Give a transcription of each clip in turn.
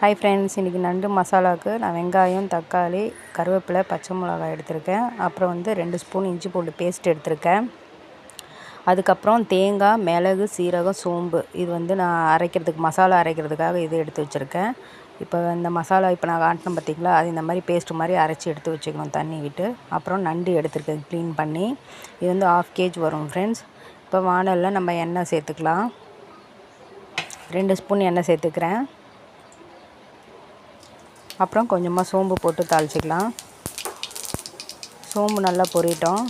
Hi friends இன்றைக்கி நண்டு மசாலாவுக்கு நான் வெங்காயம் தக்காளி கருவேப்பிலை பச்சை மிளகாய் எடுத்திருக்கேன். அப்புறம் வந்து ரெண்டு ஸ்பூன் இஞ்சி பூண்டு பேஸ்ட் எடுத்திருக்கேன். அதுக்கப்புறம் தேங்காய் மிளகு சீரகம் சோம்பு. இது வந்து நான் அரைக்கிறதுக்கு மசாலா அரைக்கிறதுக்காக இது எடுத்து வச்சுருக்கேன். இப்போ இந்த மசாலா இப்போ நான் காட்டினேன் பார்த்திங்களா? அது இந்த மாதிரி பேஸ்ட் மாதிரி அரைச்சி எடுத்து வச்சுக்கணும் தண்ணி விட்டு. அப்புறம் நண்டு எடுத்துருக்கேன் க்ளீன் பண்ணி. இது வந்து ஆஃப் கேஜ் வரும் ஃப்ரெண்ட்ஸ் இப்போ வானலில் நம்ம எண்ணெய் சேர்த்துக்கலாம். ரெண்டு ஸ்பூன் எண்ணெய் சேர்த்துக்கிறேன். அப்புறம் கொஞ்சமாக சோம்பு போட்டு தாளிச்சிக்கலாம். சோம்பு நல்லா பொரியட்டும்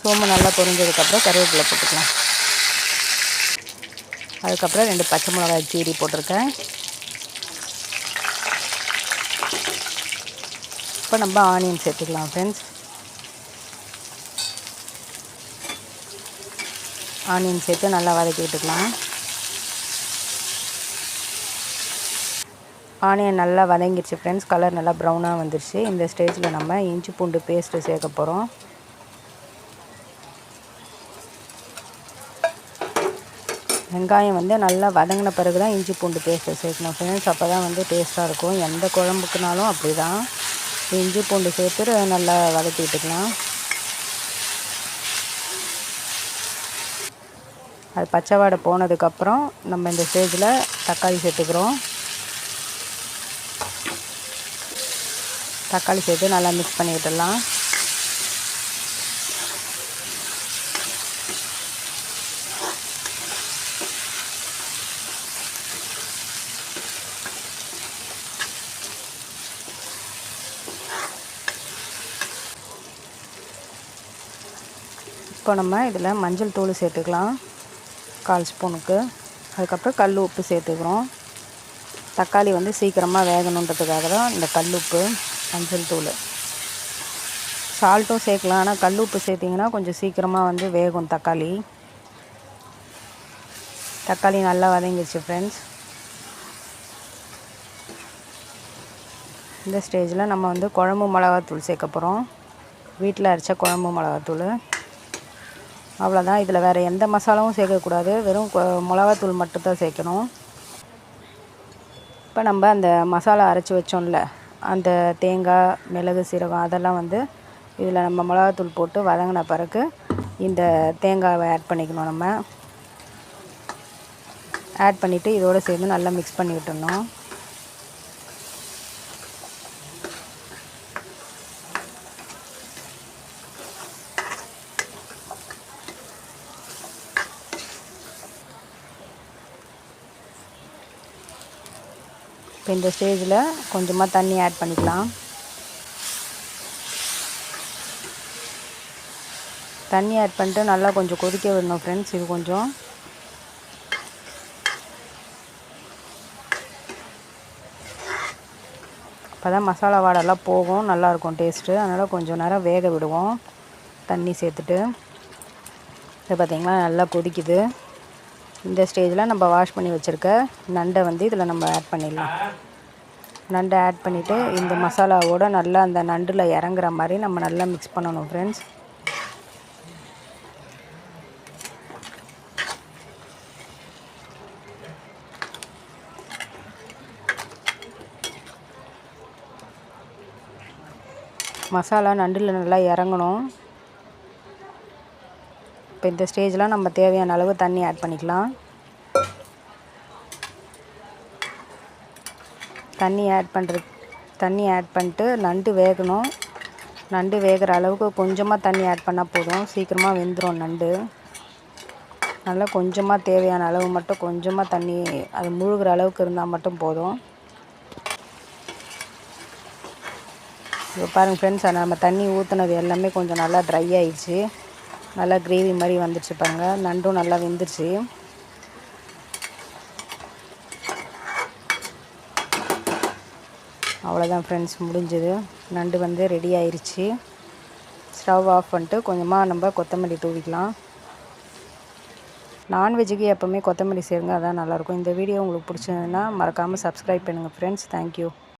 சோம்பு நல்லா பொரிஞ்சதுக்கப்புறம் கருவேப்பிலை போட்டுக்கலாம். அதுக்கப்புறம் ரெண்டு பச்சை மிளகாய் கீரி போட்டிருக்கேன். இப்போ நம்ம ஆனியன் சேர்த்துக்கலாம் ஃப்ரெண்ட்ஸ் ஆனியன் சேர்த்து நல்லா வதக்கி ஆனியன் நல்லா வதங்கிடுச்சு ஃப்ரெண்ட்ஸ் கலர் நல்லா ப்ரௌனாக வந்துருச்சு. இந்த ஸ்டேஜில் நம்ம இஞ்சி பூண்டு பேஸ்ட்டு சேர்க்க போகிறோம் வெங்காயம் வந்து நல்லா வதங்கின பிறகு தான் இஞ்சி பூண்டு பேஸ்ட்டு சேர்க்கணும் ஃப்ரெண்ட்ஸ் அப்போ தான் வந்து டேஸ்ட்டாக இருக்கும். எந்த குழம்புக்குனாலும் அப்படி தான் இஞ்சி பூண்டு சேர்த்து நல்லா வதக்கி விட்டுக்கலாம். அது பச்சை வாடை போனதுக்கப்புறம் நம்ம இந்த ஸ்டேஜில் தக்காளி சேர்த்துக்கிறோம். தக்காளி சேர்த்து நல்லா மிக்ஸ் பண்ணி விட்டுடலாம் இப்போ நம்ம இதில் மஞ்சள் தூள் சேர்த்துக்கலாம் கால் ஸ்பூனுக்கு. அதுக்கப்புறம் கல் உப்பு சேர்த்துக்கிறோம். தக்காளி வந்து சீக்கிரமாக வேகணுன்றதுக்காக தான் இந்த கல் உப்பு. மஞ்சள் தூள். சால்ட்டும் சேர்க்கலாம். ஆனால் கல் உப்பு சேர்த்திங்கன்னா கொஞ்சம் சீக்கிரமாக வந்து வேகும் தக்காளி. தக்காளி நல்லா வதங்கிடுச்சு ஃப்ரெண்ட்ஸ் இந்த ஸ்டேஜில் நம்ம வந்து குழம்பு மிளகாத்தூள் சேர்க்க போகிறோம் வீட்டில் அரைச்ச குழம்பு மிளகாத்தூள். அவ்வளோதான் இதில் வேறு எந்த மசாலாவும் சேர்க்கக்கூடாது. வெறும் மிளகாத்தூள் மட்டும்தான் சேர்க்கணும். இப்போ நம்ம அந்த மசாலா அரைச்சி வச்சோம்ல அந்த தேங்காய் மிளகு சீரகம் அதெல்லாம் வந்து இதில் நம்ம மிளகாத்தூள் போட்டு வதங்கின பிறகு இந்த தேங்காவை ஆட் பண்ணிக்கணும் நம்ம. ஆட் பண்ணிவிட்டு இதோடு சேர்ந்து நல்லா மிக்ஸ் பண்ணி விட்டுடணும் இப்போ இந்த ஸ்டேஜில் கொஞ்சமாக தண்ணி ஆட் பண்ணிக்கலாம். தண்ணி ஆட் பண்ணிட்டு நல்லா கொஞ்சம் கொதிக்க விடணும் ஃப்ரெண்ட்ஸ் இது கொஞ்சம். அப்போ தான் மசாலா வாடெல்லாம் போகும் நல்லாயிருக்கும் டேஸ்ட்டு அதனால் கொஞ்சம் நேரம் வேக விடுவோம் தண்ணி சேர்த்துட்டு. இது பார்த்திங்கன்னா நல்லா கொதிக்குது. இந்த ஸ்டேஜில் நம்ம வாஷ் பண்ணி வச்சுருக்க நண்டை வந்து இதில் நம்ம ஆட் பண்ணிடலாம். நண்டை ஆட் பண்ணிவிட்டு இந்த மசாலாவோடு நல்லா அந்த நண்டில் இறங்குற மாதிரி நம்ம நல்லா மிக்ஸ் பண்ணணும் ஃப்ரெண்ட்ஸ் மசாலா நண்டில் நல்லா இறங்கணும். இப்போ இந்த ஸ்டேஜில் நம்ம தேவையான அளவு தண்ணி ஆட் பண்ணிக்கலாம். தண்ணி ஆட் பண்ணுறது தண்ணி ஆட் பண்ணிட்டு நண்டு வேகணும். நண்டு வேகிற அளவுக்கு கொஞ்சமாக தண்ணி ஆட் பண்ணால் போதும். சீக்கிரமாக வெந்துடும் நண்டு. நல்லா கொஞ்சமாக தேவையான அளவு மட்டும் கொஞ்சமாக தண்ணி அது முழுகிற அளவுக்கு இருந்தால் மட்டும் போதும். இப்போ பாருங்கள் ஃப்ரெண்ட்ஸ் நம்ம தண்ணி ஊற்றுனது எல்லாமே கொஞ்சம் நல்லா ட்ரை ஆயிடுச்சு. நல்லா கிரேவி மாதிரி வந்துடுச்சு பாருங்கள் நண்டும் நல்லா வெந்துருச்சு. அவ்வளோதான் ஃப்ரெண்ட்ஸ் முடிஞ்சது. நண்டு வந்து ரெடி ஆயிடுச்சு ஸ்டவ் ஆஃப் பண்ணிட்டு கொஞ்சமாக நம்ம கொத்தமல்லி தூவிக்கலாம். நான்வெஜ்ஜுக்கு எப்போவுமே கொத்தமல்லி சேருங்க அதான் நல்லாயிருக்கும் இந்த வீடியோ உங்களுக்கு பிடிச்சதுன்னா மறக்காமல் சப்ஸ்கிரைப் பண்ணுங்கள் ஃப்ரெண்ட்ஸ் தேங்க்யூ